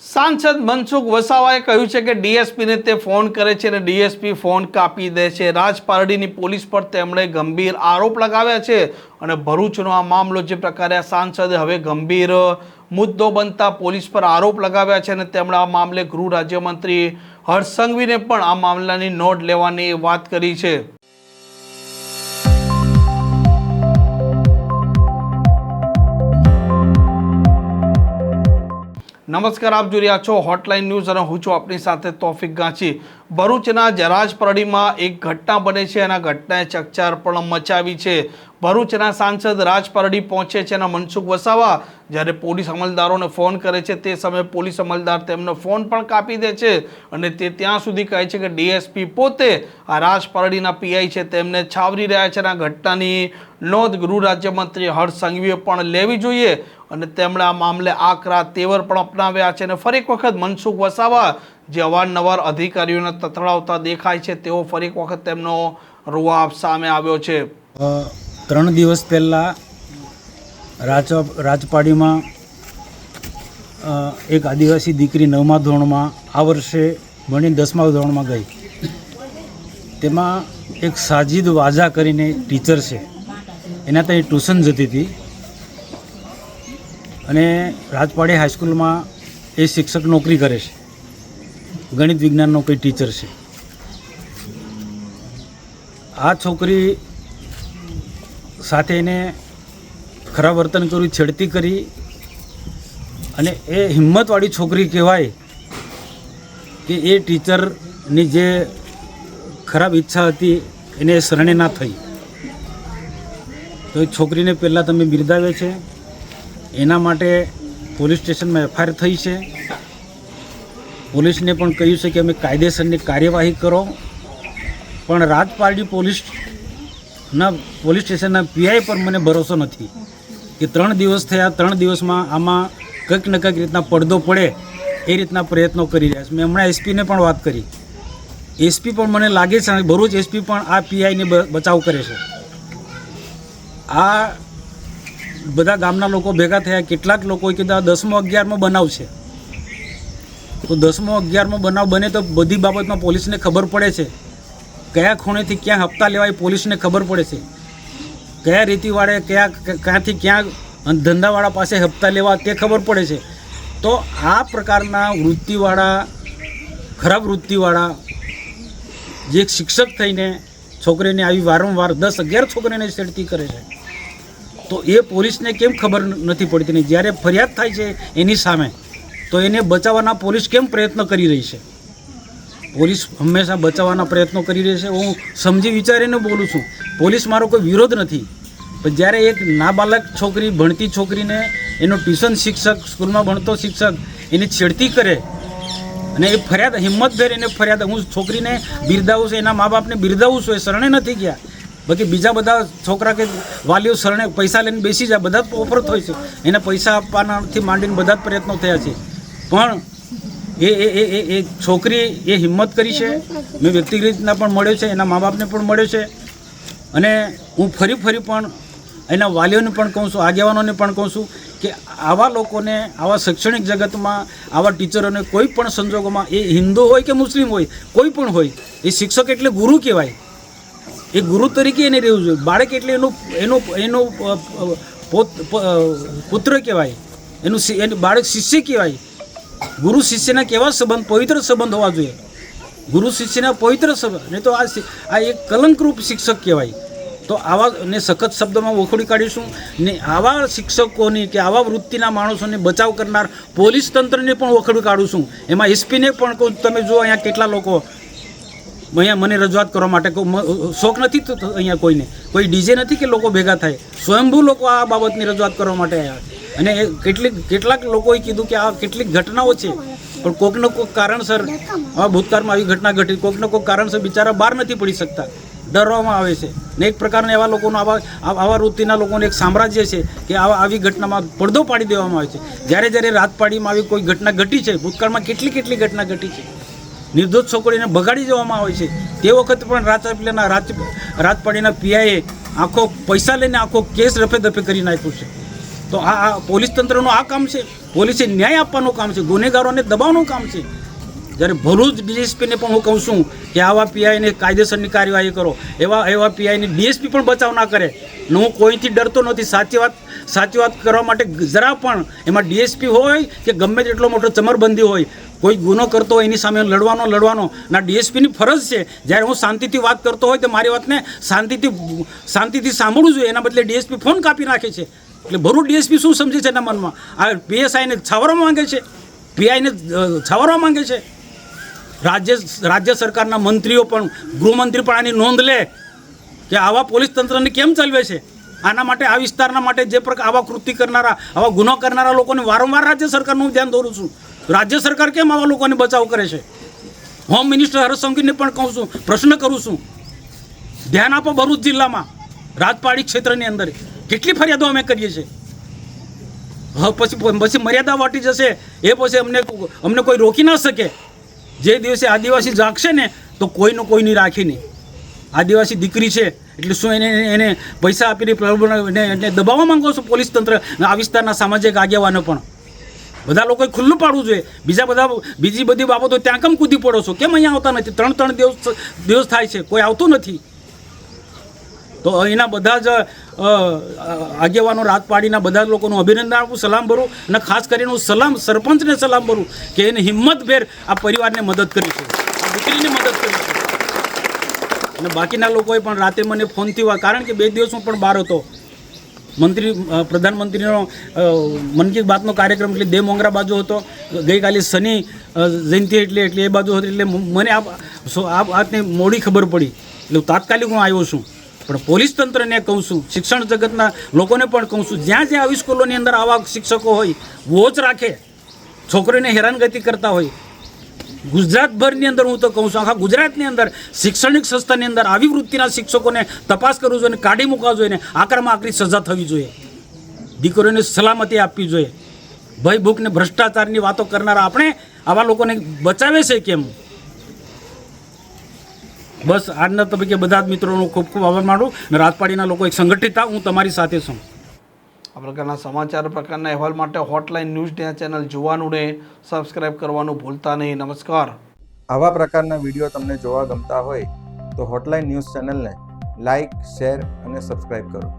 સાંસદ મનસુખ વસાવાએ કહ્યું છે કે ડીએસપીને તે ફોન કરે છે અને ડીએસપી ફોન કાપી દે છે. રાજપારડીની પોલીસ પર તેમણે ગંભીર આરોપ લગાવ્યા છે અને ભરૂચનો આ મામલો જે પ્રકારે આ સાંસદે હવે ગંભીર મુદ્દો બનતા પોલીસ પર આરોપ લગાવ્યા છે અને તેમણે આ મામલે ગૃહ રાજ્યમંત્રી હર્ષ સંઘવીને પણ આ મામલાની નોંધ લેવાની વાત કરી છે. નમસ્કાર આપ જોઈ રહ્યા છો હોટલાઇન ન્યૂઝ અને હું છું આપની સાથે તોફિક ગાંચી. ભરૂચના જરાજપરડીમાં એક ઘટના બને છે અને ઘટનાએ ચકચાર પણ મચાવી છે. ભરૂચના સાંસદ રાજપરડી પહોંચે છે અને મનસુખ વસાવા જ્યારે પોલીસ અમલદારોને ફોન કરે છે, તે સમયે પોલીસ અમલદાર તેમનો ફોન પણ કાપી દે છે અને તે ત્યાં સુધી કહે છે કે ડીએસપી પોતે આ રાજપરડીના પીઆઈ છે, તેમને છાવરી રહ્યા છે આ ઘટનાની નોંધ ગૃહ રાજ્યમંત્રી હર્ષ સંઘવીએ પણ લેવી જોઈએ અને તેમણે આ મામલે આકરા તેવર પણ અપનાવ્યા છે અને ફરી એક વખત મનસુખ વસાવા જે અવારનવાર અધિકારીઓને તતડાવતા દેખાય છે તેવો ફરી એક વખત તેમનો રૂઆબ સામે આવ્યો છે. ત્રણ દિવસ પહેલાં રાજ, રાજપાડીમાં એક આદિવાસી દીકરી નવમા ધોરણમાં આ વર્ષે ભણી દસમા ધોરણમાં ગઈ. તેમાં એક સાજિદ વાજા કરીને ટીચર છે. એના ત્યાં ટ્યુશન જતી હતી. અને રાજપાડી હાઈસ્કૂલમાં એ શિક્ષક નોકરી કરે છે. ગણિત વિજ્ઞાનનો કોઈ ટીચર છે. આ છોકરી સાથે એને ખરાબ વર્તન કર્યું, છેડતી કરી અને એ હિંમતવાળી છોકરી કહેવાય કે એ ટીચરની જે ખરાબ ઈચ્છા હતી એને શરણે ના થઈ. તો એ છોકરીને પહેલાં તમે બિરદાવે છે. એના માટે પોલીસ સ્ટેશનમાં એફઆઈઆર થઈ છે. પોલીસને પણ કહ્યું છે કે અમે કાયદેસરની કાર્યવાહી કરો. પણ રાજપારડી પોલીસના પોલીસ સ્ટેશનના પીઆઈ પર મને ભરોસો નથી કે ત્રણ દિવસ થયા, ત્રણ દિવસમાં આમાં કંઈક ને કંઈક રીતના પડદો પડે એ રીતના પ્રયત્નો કરી રહ્યા છે. મેં હમણાં એસપીને પણ વાત કરી. એસપી પણ મને લાગે છે ભરૂચ એસપી પણ આ પીઆઈને બચાવ કરે છે. આ બધા ગામના લોકો ભેગા થયા. કેટલાક લોકોએ કીધું દસમો, અગિયારમો બનાવ છે. તો દસમો, અગિયારમો બનાવ બને તો બધી બાબતમાં પોલીસને ખબર પડે છે. કયા ખૂણેથી ક્યાં હપ્તા લેવાય પોલીસને ખબર પડે છે. કયા રીતિવાળે કયા ક્યાંથી ક્યાં ધંધાવાળા પાસે હપ્તા લેવા તે ખબર પડે છે. તો આ પ્રકારના વૃત્તિવાળા, ખરાબ વૃત્તિવાળા, જે શિક્ષક થઈને છોકરીને આવી વારંવાર દસ, અગિયાર છોકરીને છેડતી કરે છે. તો એ પોલીસને કેમ ખબર નથી પડતી ને જ્યારે ફરિયાદ થાય છે એની સામે? તો એને બચાવવાના પોલીસ કેમ પ્રયત્ન કરી રહી છે? પોલીસ હંમેશા બચાવવાના પ્રયત્નો કરી રહી છે. હું સમજી વિચારીને બોલું છું, પોલીસ મારો કોઈ વિરોધ નથી. પણ જ્યારે એક નાબાલક છોકરી, ભણતી છોકરીને એનો ટ્યુશન શિક્ષક, સ્કૂલમાં ભણતો શિક્ષક એની છેડતી કરે અને એ ફરિયાદ હિંમતભેર એને ફરિયાદ, હું છોકરીને બિરદાવું છું, એના મા બાપને બિરદાવું છું, એ શરણે નથી ગયા. બાકી બીજા બધા છોકરા કે વાલીઓ શરણે, પૈસા લઈને બેસી જાય, બધા ઓફર થાય છે. એને પૈસા આપવાનાથી માંડીને બધા જ પ્રયત્નો થયા છે. પણ એ એ એ એ છોકરી એ હિંમત કરી છે. મેં વ્યક્તિગત રીતના પણ મળ્યો છે, એના મા બાપને પણ મળ્યો છે. અને હું ફરી ફરી પણ એના વાલીઓને પણ કહું છું, આગેવાનોને પણ કહું છું કે આવા લોકોને, આવા શૈક્ષણિક જગતમાં, આવા ટીચરોને કોઈ પણ સંજોગોમાં, એ હિન્દુ હોય કે મુસ્લિમ હોય, કોઈ પણ હોય, એ શિક્ષક એટલે ગુરુ કહેવાય. એ ગુરુ તરીકે એને રહેવું જોઈએ. બાળક એટલે એનું એનું એનું પોત પુત્ર કહેવાય. એનું એનું બાળક શિષ્ય કહેવાય. ગુરુ શિષ્યના કેવા સંબંધ? પવિત્ર સંબંધ હોવા જોઈએ. ગુરુ શિષ્યના પવિત્ર સંબંધ. નહીં તો આ આ એક કલંકરૂપ શિક્ષક કહેવાય. તો આવા, ને સખત શબ્દોમાં વખોડી કાઢીશું. ને આવા શિક્ષકોની કે આવા વૃત્તિના માણસોને બચાવ કરનાર પોલીસ તંત્રને પણ વખોડી કાઢું છું. એમાં એસપીને પણ કહું તમે જુઓ અહીંયા કેટલા લોકો અહીંયા મને રજૂઆત કરવા માટે શોખ નથી અહીંયા કોઈને. કોઈ ડીજે નથી કે લોકો ભેગા થાય. સ્વયંભૂ લોકો આ બાબતની રજૂઆત કરવા માટે આવ્યા અને કેટલીક કેટલાક લોકોએ કીધું કે આ કેટલીક ઘટનાઓ છે. પણ કોઈકને કોઈક કારણસર આ ભૂતકાળમાં આવી ઘટના ઘટી. કોઈકને કોઈક કારણસર બિચારા બહાર નથી પડી શકતા. ડરવામાં આવે છે. ને એક પ્રકારના એવા લોકોનો આવા આવા વૃત્તિના લોકોને એક સામ્રાજ્ય છે કે આવા આવી ઘટનામાં પડદો પાડી દેવામાં આવે છે. જ્યારે જ્યારે રાતપાડીમાં આવી કોઈ ઘટના ઘટી છે, ભૂતકાળમાં કેટલી કેટલી ઘટના ઘટી છે. નિર્દોષ છોકરીને બગાડી દેવામાં આવે છે. તે વખત પણ રાજપીલાના રાજ રાજપાડીના પીઆઈએ આખો પૈસા લઈને આખો કેસ રફે દફે કરી નાખ્યો છે. તો આ પોલીસ તંત્રનું આ કામ છે. પોલીસે ન્યાય આપવાનું કામ છે. ગુનેગારોને દબાવવાનું કામ છે. જ્યારે ભરૂચ ડીએસપીને પણ હું કહું છું કે આવા પીઆઈને કાયદેસરની કાર્યવાહી કરો. એવા એવા પીઆઈને ડીએસપી પણ બચાવ ના કરે. ને હું કોઈથી ડરતો નથી. સાચી વાત સાચી વાત કરવા માટે જરા પણ એમાં ડીએસપી હોય કે ગમે તેટલો મોટો ચમરબંધી હોય, કોઈ ગુનો કરતો હોય, એની સામે લડવાનો લડવાનો, ના ડીએસપીની ફરજ છે. જ્યારે હું શાંતિથી વાત કરતો હોય તો મારી વાતને શાંતિથી શાંતિથી સાંભળવું જોઈએ એના બદલે ડીએસપી ફોન કાપી નાખે છે. એટલે ભરૂચ ડીએસપી શું સમજે છે એના મનમાં? આ પીએસઆઈને છાવરવા માંગે છે? પીઆઈને છાવરવા માંગે છે? રાજ્ય રાજ્ય સરકારના મંત્રીઓ પણ, ગૃહમંત્રી પણ આની નોંધ લે કે આવા પોલીસ તંત્રને કેમ ચલવે છે? આના માટે, આ વિસ્તારના માટે જે પ્રકાર, આવા કૃતિ કરનારા, આવા ગુનો કરનારા લોકોને વારંવાર રાજ્ય સરકારનું ધ્યાન દોરું છું. રાજ્ય સરકાર કેમ આવા લોકોને બચાવ કરે છે? હોમ મિનિસ્ટર હર્ષ સંઘવીને પણ કહું છું, પ્રશ્ન કરું છું. ધ્યાન આપો ભરૂચ જિલ્લામાં, રાજપાડી ક્ષેત્રની અંદર. કેટલી ફરિયાદો અમે કરીએ છીએ? હા, પછી પછી મર્યાદા વાટી જશે. એ પછી અમને અમને કોઈ રોકી ના શકે. જે દિવસે આદિવાસી જાગશે ને, તો કોઈનું કોઈની રાખી નહીં. આદિવાસી દીકરી છે, એટલે શું એને એને પૈસા આપીને પ્રલોભન એને એને દબાવવા માંગો છો પોલીસ તંત્ર? આ વિસ્તારના સામાજિક આગેવાનો પણ. બધા લોકોએ ખુલ્લું પાડવું જોઈએ. બીજા બધા બીજી બધી બાબતો ત્યાં કેમ કૂદી પડો છો? કેમ અહીંયા આવતા નથી? ત્રણ ત્રણ દિવસ દિવસ થાય છે. કોઈ આવતું નથી. તો અહીંના બધા જ આગેવાનો રાત પાડીના બધા લોકોનું અભિનંદન આપું, સલામ ભરું અને ખાસ કરીને હું સલામ સરપંચને સલામ ભરું કે એને હિંમતભેર આ પરિવારને મદદ કરી છે. આ દીકરીને મદદ કરી અને બાકીના લોકોએ પણ રાતે મને ફોનથી વા કારણ કે બે દિવસ હું પણ બહાર હતો. મંત્રી પ્રધાનમંત્રીનો મન કી બાતનો કાર્યક્રમ એટલે દે મોંગરા બાજુ હતો. ગઈકાલે શનિ જયંતિ એટલે એટલે એ બાજુ હતી એટલે મને આ આ મોડી ખબર પડી. એટલે તાત્કાલિક હું આવ્યો છું. પણ પોલીસ તંત્રને કહું છું, શિક્ષણ જગતના લોકોને પણ કહું છું, જ્યાં જ્યાં આવી સ્કૂલોની અંદર આવા શિક્ષકો હોય વોચ રાખે, છોકરીને હેરાનગતિ કરતા હોય. ગુજરાતભરની અંદર હું તો કહું છું, આખા ગુજરાતની અંદર શૈક્ષણિક સંસ્થાની અંદર આવી વૃત્તિના શિક્ષકોને તપાસ કરવું જોઈએ કાઢી મૂકવા જોઈએ આકરામાં આકરી સજા થવી જોઈએ. દીકરીઓને સલામતી આપવી જોઈએ. ભય ને ભ્રષ્ટાચારની વાતો કરનારા આપણે આવા લોકોને બચાવે છે કેમ? બસ આજના તબક્કે બધા જ મિત્રોનો ખૂબ ખૂબ આભાર માનું અને રાજપાડીના લોકો એક સંગઠિત હું તમારી સાથે છું. આ પ્રકારના સમાચાર પ્રકારના અહેવાલ માટે હોટલાઇન ન્યૂઝ ડે ચેનલ જોવાનું ને સબસ્ક્રાઇબ કરવાનું ભૂલતા નહીં. નમસ્કાર. આવા પ્રકારના વીડિયો તમને જોવા ગમતા હોય તો હોટલાઇન ન્યૂઝ ચેનલને લાઇક શેર અને સબસ્ક્રાઇબ કરો.